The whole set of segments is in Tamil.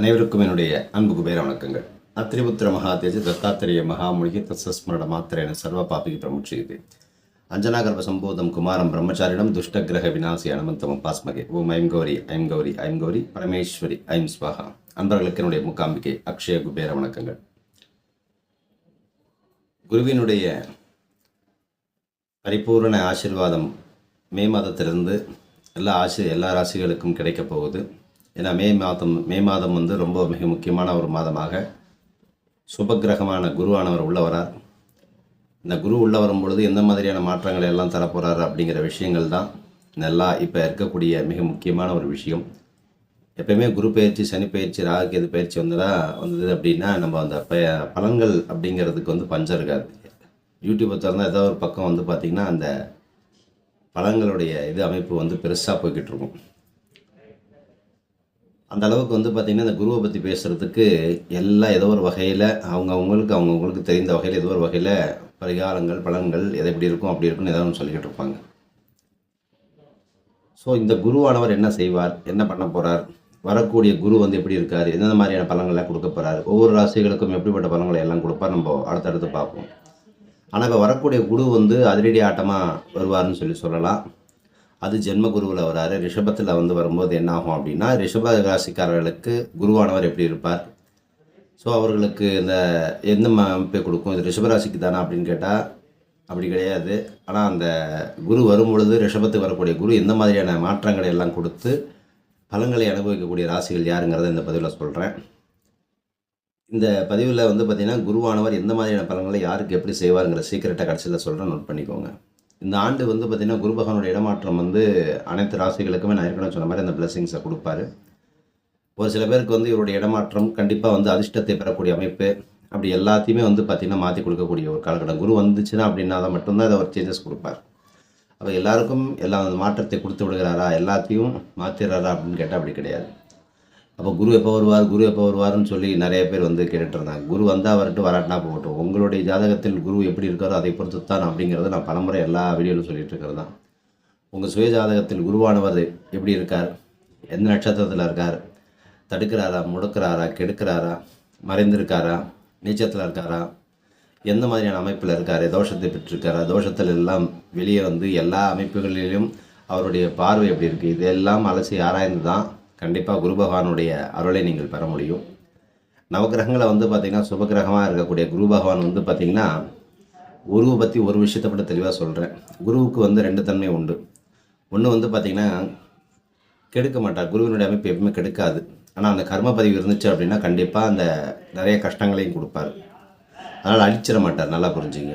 அனைவருக்கும் என்னுடைய அன்பு குபேர வணக்கங்கள். அத்திரிபுத்திர மகாதேஜ தத்தாத்திரேய மகாமுனிகி தத்ஸ்மரண மாத்திரேன சர்வ பாபிகி பிரமுட்சியது அஞ்சனாகர்ப சம்போதம் குமாரம் பிரம்மச்சாரிடம் துஷ்டகிரக விநாசி அனுமந்தமம் பாஸ்மகே. ஓம் ஐம் கௌரி ஐம் கௌரி ஐம் கௌரி பரமேஸ்வரி ஐம் ஸ்வாகா. அன்பர்களுக்கு என்னுடைய முக்காம்பிகை அக்ஷய குபேர வணக்கங்கள். குருவினுடைய பரிபூர்ண ஆசீர்வாதம் மே மாதத்திலிருந்து எல்லா ஆசி எல்லா ராசிகளுக்கும் கிடைக்கப் போகுது. ஏன்னா மே மாதம் மே மாதம் வந்து ரொம்ப மிக முக்கியமான ஒரு மாதமாக சுபக்கிரகமான குருவானவர் உள்ள வரார். இந்த குரு உள்ள வரும்பொழுது எந்த மாதிரியான மாற்றங்களை எல்லாம் தரப்போகிறார் அப்படிங்கிற விஷயங்கள் தான் நல்லா இப்போ இருக்கக்கூடிய மிக முக்கியமான ஒரு விஷயம். எப்பயுமே குரு பயிற்சி சனி பயிற்சி ராகு எது பயிற்சி வந்ததா வந்தது அப்படின்னா நம்ம அந்த ப- பலன்கள் அப்படிங்கிறதுக்கு வந்து பஞ்சம் இருக்காது. யூடியூப்பை திறந்தால் ஏதோ ஒரு பக்கம் வந்து பார்த்திங்கன்னா அந்த பழங்களுடைய இது அமைப்பு வந்து பெருசாக போய்கிட்டு இருக்கும். அந்த அளவுக்கு வந்து பார்த்திங்கன்னா இந்த குருவை பற்றி பேசுகிறதுக்கு எல்லாம் ஏதோ ஒரு வகையில் அவங்க அவங்களுக்கு அவங்கவுங்களுக்கு தெரிந்த வகையில் ஏதோ ஒரு வகையில் பரிகாரங்கள் பலன்கள் எது எப்படி இருக்கும் அப்படி இருக்கும்னு ஏதோ ஒன்று சொல்லிக்கிட்டு இருப்பாங்க. ஸோ இந்த குருவானவர் என்ன செய்வார்? என்ன பண்ண போகிறார் வரக்கூடிய குரு வந்து எப்படி இருக்கார்? எந்தெந்த மாதிரியான பலன்களை கொடுக்க போகிறார் ஒவ்வொரு ராசிகளுக்கும் எப்படிப்பட்ட பலன்களை எல்லாம் கொடுப்பார்? நம்ம அடுத்தடுத்து பார்ப்போம். ஆனால் இப்போ வரக்கூடிய குரு வந்து அதிரடி ஆட்டமாக வருவார்னு சொல்லி சொல்லலாம். அது ஜென்ம குருவில் வராரு. ரிஷபத்தில் வந்து வரும்போது என்ன ஆகும் அப்படின்னா ரிஷப ராசிக்காரர்களுக்கு குருவானவர் எப்படி இருப்பார்? ஸோ அவர்களுக்கு இந்த எந்த அமைப்பை கொடுக்கும்? இது ரிஷபராசிக்கு தானே அப்படின்னு கேட்டால் அப்படி கிடையாது. ஆனால் அந்த குரு வரும் பொழுது ரிஷபத்துக்கு வரக்கூடிய குரு எந்த மாதிரியான மாற்றங்களை எல்லாம் கொடுத்து பலங்களை அனுபவிக்கக்கூடிய ராசிகள் யாருங்கிறத இந்த பதிவில் சொல்கிறேன் இந்த பதிவில் வந்து பார்த்திங்கன்னா குருவானவர் எந்த மாதிரியான பலன்களை யாருக்கு எப்படி செய்வாருங்கிற சீக்கிரட்டை கடைசியில் சொல்கிறேன் நோட் பண்ணிக்கோங்க. இந்த ஆண்டு வந்து பார்த்திங்கன்னா குருபகவனோட இடமாற்றம் வந்து அனைத்து ராசிகளுக்குமே நான் ஏற்கனவே சொன்ன மாதிரி அந்த பிளெஸிங்ஸை கொடுப்பாரு. ஒரு சில பேருக்கு வந்து இவருடைய இடமாற்றம் கண்டிப்பாக வந்து அதிர்ஷ்டத்தை பெறக்கூடிய அமைப்பு அப்படி எல்லாத்தையுமே வந்து பார்த்திங்கன்னா மாற்றி கொடுக்கக்கூடிய ஒரு காலகட்டம். குரு வந்துச்சுன்னா அப்படின்னா தான் மட்டும்தான் அதை ஒரு சேஞ்சஸ் கொடுப்பார். அப்போ எல்லாருக்கும் எல்லா மாற்றத்தை கொடுத்து விடுகிறாரா எல்லாத்தையும் மாற்றிடுறாரா அப்படின்னு கேட்டால் அப்படி கிடையாது. அப்போ குரு எப்போ வருவார் குரு எப்போ வருவார்னு சொல்லி நிறைய பேர் வந்து கேட்டுட்டு இருந்தாங்க. குரு வந்தால் வரட்டும் வராட்டினா போகட்டும். உங்களுடைய ஜாதகத்தில் குரு எப்படி இருக்காரோ அதை பொறுத்து தான் அப்படிங்கிறத நான் பலமுறை எல்லா வீடியோவிலும் சொல்லிட்டு இருக்கிறது தான். உங்கள் சுய ஜாதகத்தில் குருவானவர் எப்படி இருக்கார்? எந்த நட்சத்திரத்தில் இருக்கார்? தடுக்கிறாரா முடக்கிறாரா கெடுக்கிறாரா மறைந்திருக்காரா நீச்சத்தில் இருக்காரா? எந்த மாதிரியான அமைப்பில் இருக்கார்? தோஷத்தை பெற்றிருக்காரா? தோஷத்தில் எல்லாம் வெளியே வந்து எல்லா அமைப்புகளிலும் அவருடைய பார்வை எப்படி இருக்குது இதெல்லாம் அலசி ஆராய்ந்து தான் கண்டிப்பாக குரு பகவானுடைய அருளை நீங்கள் பெற முடியும். நவக்கிரகங்களை வந்து பார்த்திங்கன்னா சுபகிரகமாக இருக்கக்கூடிய குரு பகவான் வந்து பார்த்திங்கன்னா குருவை பற்றி ஒரு விஷயத்தை மட்டும் தெளிவாக சொல்கிறேன் குருவுக்கு வந்து ரெண்டு தன்மை உண்டு. ஒன்று வந்து பார்த்திங்கன்னா கெடுக்க மாட்டார். குருவினுடைய அமைப்பு எப்பவுமே கெடுக்காது. ஆனால் அந்த கர்ம பதிவு இருந்துச்சு அப்படின்னா கண்டிப்பாக அந்த நிறைய கஷ்டங்களையும் கொடுப்பார். அதனால் அழிச்சிட மாட்டார். நல்லா புரிஞ்சுங்க.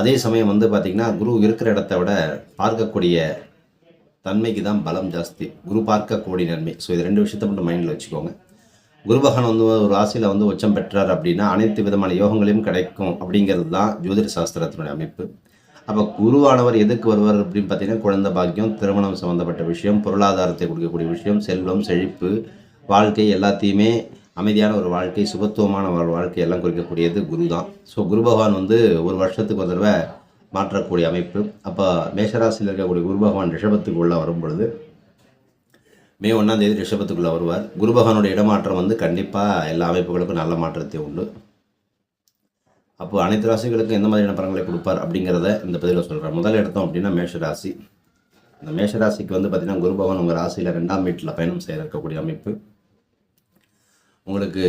அதே சமயம் வந்து பார்த்திங்கன்னா குரு இருக்கிற இடத்த விட பார்க்கக்கூடிய தன்மைக்கு தான் பலம் ஜாஸ்தி. குரு பார்க்கக்கூடிய நன்மை. ஸோ இது ரெண்டு விஷயத்த மட்டும் மைண்டில் வச்சுக்கோங்க. குரு பகவான் வந்து ஒரு ராசியில் வந்து உச்சம் பெற்றார் அப்படின்னா அனைத்து விதமான யோகங்களையும் கிடைக்கும் அப்படிங்கிறது தான் ஜோதிட சாஸ்திரத்தினுடைய அமைப்பு. அப்போ குருவானவர் எதுக்கு வருவார் அப்படின்னு பார்த்தீங்கன்னா குழந்தை பாக்கியம் திருமணம் சம்மந்தப்பட்ட விஷயம் பொருளாதாரத்தை கொடுக்கக்கூடிய விஷயம் செல்வம் செழிப்பு வாழ்க்கை எல்லாத்தையுமே அமைதியான ஒரு வாழ்க்கை சுபத்துவமான ஒரு வாழ்க்கை எல்லாம் குறிக்கக்கூடியது குரு தான் ஸோ குரு பகவான் வந்து ஒரு வருஷத்துக்கு ஒரு தடவை மாற்றக்கூடிய அமைப்பு. அப்போ மேஷராசியில் இருக்கக்கூடிய குரு பகவான் ரிஷபத்துக்குள்ளே வரும் பொழுது மே ஒன்றாம் தேதி ரிஷபத்துக்குள்ளே வருவார். குரு பகவானோட இடமாற்றம் வந்து கண்டிப்பாக எல்லா அமைப்புகளுக்கும் நல்ல மாற்றத்தை உண்டு. அப்போ அனைத்து ராசிகளுக்கும் எந்த மாதிரியான பலன்களை கொடுப்பார் அப்படிங்கிறத இந்த பதிவில் சொல்கிறேன் முதல் எடுத்தோம் அப்படின்னா மேஷ ராசி இந்த மேஷ ராசிக்கு வந்து பார்த்திங்கன்னா குரு பகவான் உங்கள் ராசியில் ரெண்டாம் வீட்டில் பயணம் செய்ய இருக்கக்கூடிய அமைப்பு. உங்களுக்கு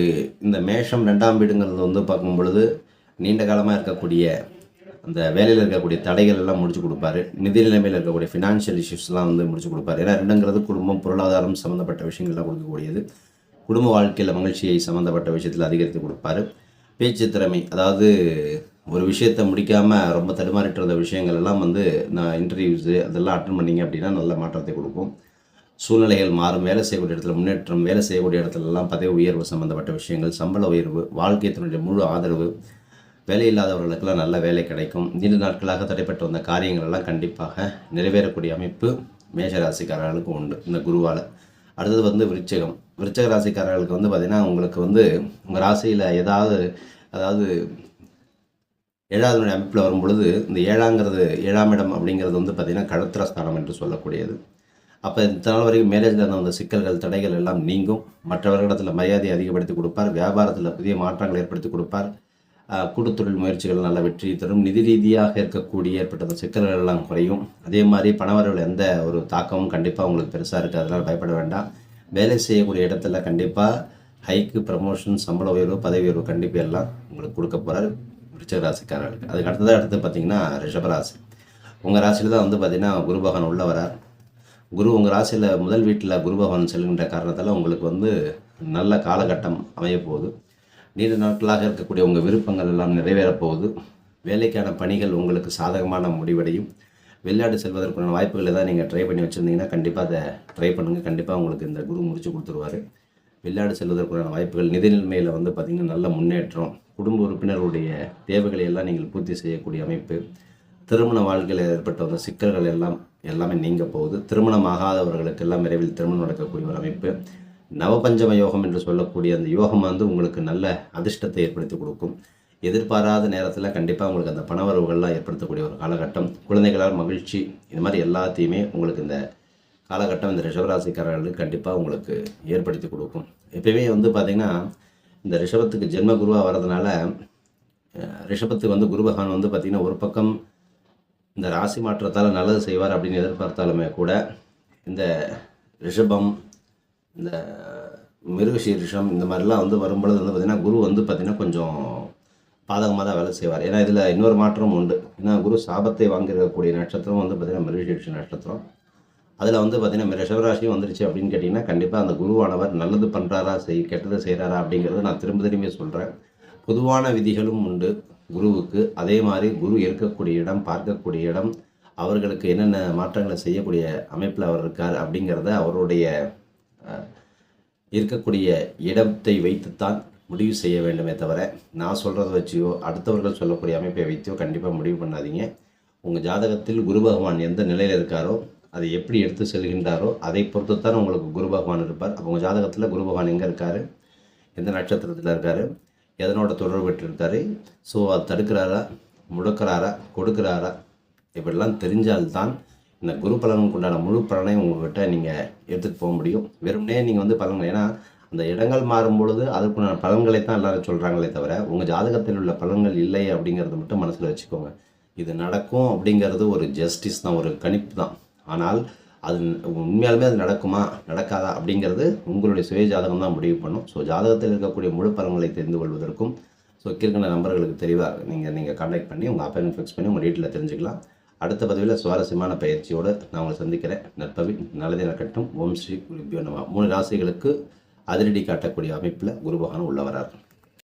இந்த மேஷம் ரெண்டாம் வீடுங்கிறது வந்து பார்க்கும் பொழுது நீண்ட காலமாக இருக்கக்கூடிய அந்த வேலையில் இருக்கக்கூடிய தடைகள் எல்லாம் முடிச்சு கொடுப்பாரு. நிதி நிலைமையில் இருக்கக்கூடிய ஃபினான்ஷியல் இஷ்யூஸ்லாம் வந்து முடிச்சு கொடுப்பாரு. ஏன்னா ரெண்டுங்கிறது குடும்பம் பொருளாதாரம் சம்மந்தப்பட்ட விஷயங்கள்லாம் கொடுக்கக்கூடியது. குடும்ப வாழ்க்கையில் மகிழ்ச்சியை சம்மந்தப்பட்ட விஷயத்தில் அதிகரித்து கொடுப்பாரு. பேச்சு திறமை அதாவது ஒரு விஷயத்தை முடிக்காமல் ரொம்ப தடுமாறிட்டு இருந்த விஷயங்கள் எல்லாம் வந்து நான் இன்டர்வியூஸு அதெல்லாம் அட்டன் பண்ணீங்க அப்படின்னா நல்ல மாற்றத்தை கொடுக்கும். சூழ்நிலைகள் மாறும். வேலை செய்யக்கூடிய இடத்துல முன்னேற்றம் வேலை செய்யக்கூடிய இடத்துலலாம் பதவி உயர்வு சம்மந்தப்பட்ட விஷயங்கள் சம்பள உயர்வு வாழ்க்கையத்தினுடைய முழு ஆதரவு வேலை இல்லாதவர்களுக்கெல்லாம் நல்ல வேலை கிடைக்கும். நீண்ட நாட்களாக தடைப்பட்டு வந்த காரியங்கள் எல்லாம் கண்டிப்பாக நிறைவேறக்கூடிய அமைப்பு மேஷராசிக்காரர்களுக்கு உண்டு. இந்த குருவால். அடுத்தது வந்து விருச்சகம். விருச்சக ராசிக்காரர்களுக்கு வந்து பார்த்திங்கன்னா உங்களுக்கு வந்து உங்கள் ராசியில் ஏதாவது அதாவது ஏழாவது அமைப்பில் வரும் பொழுது இந்த ஏழாங்கிறது ஏழாம் இடம் அப்படிங்கிறது வந்து பார்த்திங்கன்னா கடத்திர ஸ்தானம் என்று சொல்லக்கூடியது. அப்போ இந்த நாள் வரைக்கும் மேரேஜில் இருந்த அந்த சிக்கல்கள் தடைகள் எல்லாம் நீங்கும். மற்றவர்களிடத்தில் மரியாதையை அதிகப்படுத்தி கொடுப்பார். வியாபாரத்தில் புதிய மாற்றங்களை ஏற்படுத்தி கொடுப்பார். கூட்டுத்தொழில் முயற்சிகள் நல்ல வெற்றி தரும். நிதி ரீதியாக இருக்கக்கூடிய ஏற்பட்ட சிக்கல்கள் எல்லாம் குறையும். அதே மாதிரி பணவரவில் எந்த ஒரு தாக்கமும் கண்டிப்பாக உங்களுக்கு பெருசாக இருக்குது. அதனால் பயப்பட வேண்டாம். வேலை செய்யக்கூடிய இடத்துல கண்டிப்பாக ஹைக்கு ப்ரமோஷன் சம்பள உயர்வு பதவி உயர்வு கண்டிப்பாக எல்லாம் உங்களுக்கு கொடுக்க போகிறார் விருச்சிக ராசிக்காரர்களுக்கு அதுக்கு அடுத்ததாக அடுத்து பார்த்தீங்கன்னா ரிஷபராசி உங்கள் ராசியில் தான் வந்து பார்த்தீங்கன்னா குரு பகவான் உள்ள வரார். குரு உங்கள் ராசியில் முதல் வீட்டில் குரு பகவான் செல்கின்ற காரணத்தால் உங்களுக்கு வந்து நல்ல காலகட்டம் அமையப்போகுது. நீண்ட நாட்களாக இருக்கக்கூடிய உங்கள் விருப்பங்கள் எல்லாம் நிறைவேறப் போகுது வேலைக்கான பணிகள் உங்களுக்கு சாதகமான முடிவடையும். வெளிநாடு செல்வதற்கான வாய்ப்புகளை தான் நீங்கள் ட்ரை பண்ணி வச்சுருந்தீங்கன்னா கண்டிப்பாக அதை ட்ரை பண்ணுங்கள் கண்டிப்பாக உங்களுக்கு இந்த குரு முடிச்சு கொடுத்துருவாரு. வெளிநாடு செல்வதற்கான வாய்ப்புகள் நிதி நிலைமையில் வந்து பார்த்திங்கன்னா நல்ல முன்னேற்றம் குடும்ப உறுப்பினர்களுடைய தேவைகளை எல்லாம் நீங்கள் பூர்த்தி செய்யக்கூடிய அமைப்பு திருமண வாழ்க்கையில் ஏற்பட்ட வந்த சிக்கல்கள் எல்லாம் எல்லாமே நீங்க போகுது. திருமணம் ஆகாதவர்களுக்கு எல்லாம் விரைவில் திருமணம் நடக்கக்கூடிய ஒரு அமைப்பு. நவபஞ்சம யோகம் என்று சொல்லக்கூடிய அந்த யோகம் வந்து உங்களுக்கு நல்ல அதிர்ஷ்டத்தை ஏற்படுத்தி கொடுக்கும். எதிர்பாராத நேரத்தில் கண்டிப்பாக உங்களுக்கு அந்த பணவரவுகள்லாம் ஏற்படுத்தக்கூடிய ஒரு காலகட்டம். குழந்தைகளால் மகிழ்ச்சி இது மாதிரி எல்லாத்தையுமே உங்களுக்கு இந்த காலகட்டம் இந்த ரிஷபராசிக்காரர்களுக்கு கண்டிப்பாக உங்களுக்கு ஏற்படுத்தி கொடுக்கும். எப்பயுமே வந்து பார்த்திங்கன்னா இந்த ரிஷபத்துக்கு ஜென்ம குருவாக வர்றதுனால ரிஷபத்துக்கு வந்து குரு பகவான் வந்து பார்த்திங்கன்னா ஒரு பக்கம் இந்த ராசி மாற்றத்தால் நல்லது செய்வார் அப்படின்னு எதிர்பார்த்தாலுமே கூட இந்த ரிஷபம் இந்த மிருகசீரிஷம் இந்த மாதிரிலாம் வந்து வரும்பொழுது வந்து பார்த்திங்கன்னா குரு வந்து பார்த்திங்கன்னா கொஞ்சம் பாதகமாக தான் வேலை செய்வார். ஏன்னா இதில் இன்னொரு மாற்றமும் உண்டு. ஏன்னா குரு சாபத்தை வாங்கியிருக்கக்கூடிய நட்சத்திரம் வந்து பார்த்திங்கன்னா மிருகசீரிஷ நட்சத்திரம். அதில் வந்து பார்த்திங்கன்னா ரிஷபராசியும் வந்துருச்சு அப்படின்னு கேட்டிங்கன்னா கண்டிப்பாக அந்த குருவானவர் நல்லது பண்ணுறாரா செய் கெட்டது செய்கிறாரா அப்படிங்கிறத நான் திரும்ப திரும்பி சொல்கிறேன் பொதுவான விதிகளும் உண்டு குருவுக்கு. அதே மாதிரி குரு இருக்கக்கூடிய இடம் பார்க்கக்கூடிய இடம் அவர்களுக்கு என்னென்ன மாற்றங்களை செய்யக்கூடிய அமைப்பில் அவர் இருக்கார் அப்படிங்கிறத அவருடைய இருக்கக்கூடிய இடத்தை வைத்துத்தான் முடிவு செய்ய வேண்டுமே தவிர நான் சொல்கிறத வச்சியோ அடுத்தவர்கள் சொல்லக்கூடிய அமைப்பை வைத்தியோ கண்டிப்பாக முடிவு பண்ணாதீங்க. உங்கள் ஜாதகத்தில் குரு பகவான் எந்த நிலையில் இருக்காரோ அதை எப்படி எடுத்து செல்கின்றாரோ அதை பொறுத்து தான் உங்களுக்கு குரு பகவான் இருப்பார். அப்போ உங்கள் ஜாதகத்தில் குரு பகவான் எங்கே இருக்கார்? எந்த நட்சத்திரத்தில் இருக்கார்? எதனோட தொடர்பு பெற்றிருக்காரு? ஸோ அது தடுக்கிறாரா? முடக்கிறாரா? கொடுக்குறாரா? இப்படிலாம் தெரிஞ்சால்தான் இந்த குரு பலனுக்கு உண்டான முழு பலனையும் உங்கள்கிட்ட நீங்கள் எடுத்துகிட்டு போக முடியும். வெறுமனே நீங்கள் வந்து பலன்கள் ஏன்னா அந்த இடங்கள் மாறும் பொழுது அதுக்குண்டான பலன்களை தான் எல்லாரும் சொல்கிறாங்களே தவிர உங்கள் ஜாதகத்தில் உள்ள பலன்கள் இல்லை அப்படிங்கிறத மட்டும் மனசில் வச்சுக்கோங்க. இது நடக்கும் அப்படிங்கிறது ஒரு ஜஸ்டிஸ் தான் ஒரு கணிப்பு தான். ஆனால் அது உண்மையாலுமே அது நடக்குமா நடக்காதா அப்படிங்கிறது உங்களுடைய சுய ஜாதகம் தான் முடிவு பண்ணும். ஸோ ஜாதகத்தில் இருக்கக்கூடிய முழு பலன்களை தெரிந்து கொள்வதற்கும் ஸோ கீழ்கண்ட நம்பர்களுக்கு தெளிவாக நீங்கள் நீங்கள் கான்டாக்ட் பண்ணி உங்கள் அப்பாயின்மெண்ட் ஃபிக்ஸ் பண்ணி உங்கள் டீட்டெயிலில் தெரிஞ்சுக்கலாம். அடுத்த பதவியில் சுவாரஸ்யமான பயிற்சியோடு நான் உங்களை சந்திக்கிறேன். நற்பவி நல்லதே நடக்கட்டும். ஓம் ஸ்ரீ குருபியோ நம. மூணு ராசிகளுக்கு அதிரடி காட்டக்கூடிய அமைப்பில் குரு உள்ளவராக